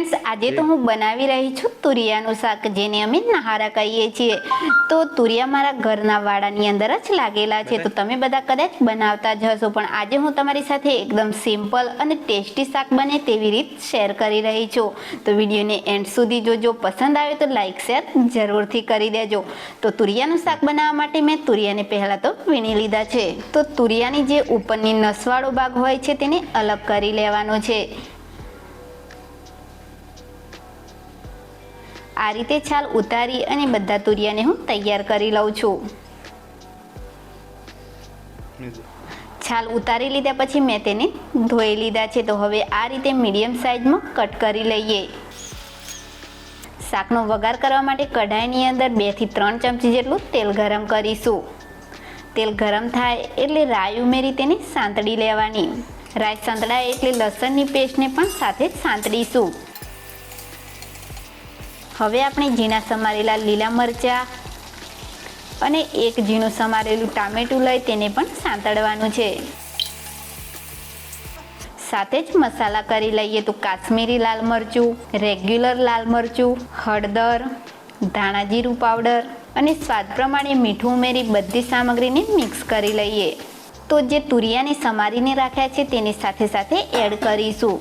Friends આજે તો હું બનાવી રહી છું તુરિયાનું શાક જેને અમે નહારા કહીએ છીએ. તો તુરિયા મારા ઘરના વાડાની અંદર જ લાગેલા છે. તો તમે બધા કદાચ બનાવતા જ હશો પણ આજે હું તમારી સાથે એકદમ સિમ્પલ અને ટેસ્ટી શાક બને તેવી રીત શેર કરી રહી છું. તો વિડીયોને એન્ડ સુધી જોજો. પસંદ આવે તો લાઇક શેર જરૂરથી કરી દેજો. તો તુરિયાનું શાક બનાવવા માટે મેં તુરિયાને પહેલાં તો વીણી લીધા છે. તો તુરિયાની જે ઉપરની નસવાળો ભાગ હોય છે તેને અલગ કરી લેવાનો છે. આ રીતે છાલ ઉતારી અને બધા તુરિયાને હું તૈયાર કરી લઉં છું. છાલ ઉતારી લીધા પછી મેં તેને ધોઈ લીધા છે. તો હવે આ રીતે મીડિયમ સાઇઝમાં કટ કરી લઈએ. શાકનો વઘાર કરવા માટે કઢાઈની અંદર બેથી ત્રણ ચમચી જેટલું તેલ ગરમ કરીશું. તેલ ગરમ થાય એટલે રાઈ ઉમેરી તેને સાંતળી લેવાની. રાઈ સાંતળાય એટલે લસણની પેસ્ટને પણ સાથે સાંતળીશું. હવે આપણે ઝીણા સમારેલા લીલા મરચાં અને એક ઝીણું સમારેલું ટામેટું લઈ તેને પણ સાંતળવાનું છે. સાથે જ મસાલા કરી લઈએ તો કાશ્મીરી લાલ મરચું, રેગ્યુલર લાલ મરચું, હળદર ધાણા જીરું પાવડર અને સ્વાદ પ્રમાણે મીઠું ઉમેરી બધી સામગ્રીને મિક્સ કરી લઈએ. તો જે તુરિયાને સમારીને રાખ્યા છે તેની સાથે સાથે એડ કરીશું.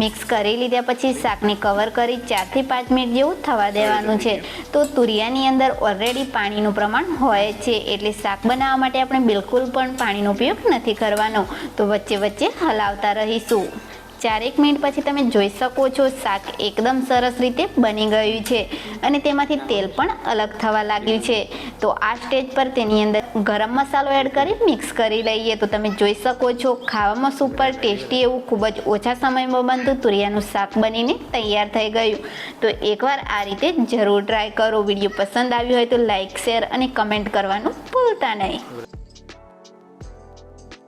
મિક્સ કરી લીધા પછી શાકને કવર કરી ચારથી પાંચ મિનિટ જેવું થવા દેવાનું છે. તો તુરિયાની અંદર ઓલરેડી પાણીનું પ્રમાણ હોય છે એટલે શાક બનાવવા માટે આપણે બિલકુલ પણ પાણીનો ઉપયોગ નથી કરવાનો. તો વચ્ચે વચ્ચે હલાવતા રહીશું. ચારેક મિનિટ પછી તમે જોઈ શકો છો શાક એકદમ સરસ રીતે બની ગયું છે અને તેમાંથી તેલ પણ અલગ થવા લાગ્યું છે. તો આ સ્ટેજ પર તેની અંદર ગરમ મસાલો એડ કરી મિક્સ કરી લઈએ. તો તમે જોઈ શકો છો ખાવામાં સુપર ટેસ્ટી એવું ખૂબ જ ઓછા સમયમાં બનતું તુરિયાનું શાક બનીને તૈયાર થઈ ગયું. તો એકવાર આ રીતે જરૂર ટ્રાય કરો. વીડિયો પસંદ આવ્યો હોય તો લાઇક શેર અને કમેન્ટ કરવાનું ભૂલતા નહીં.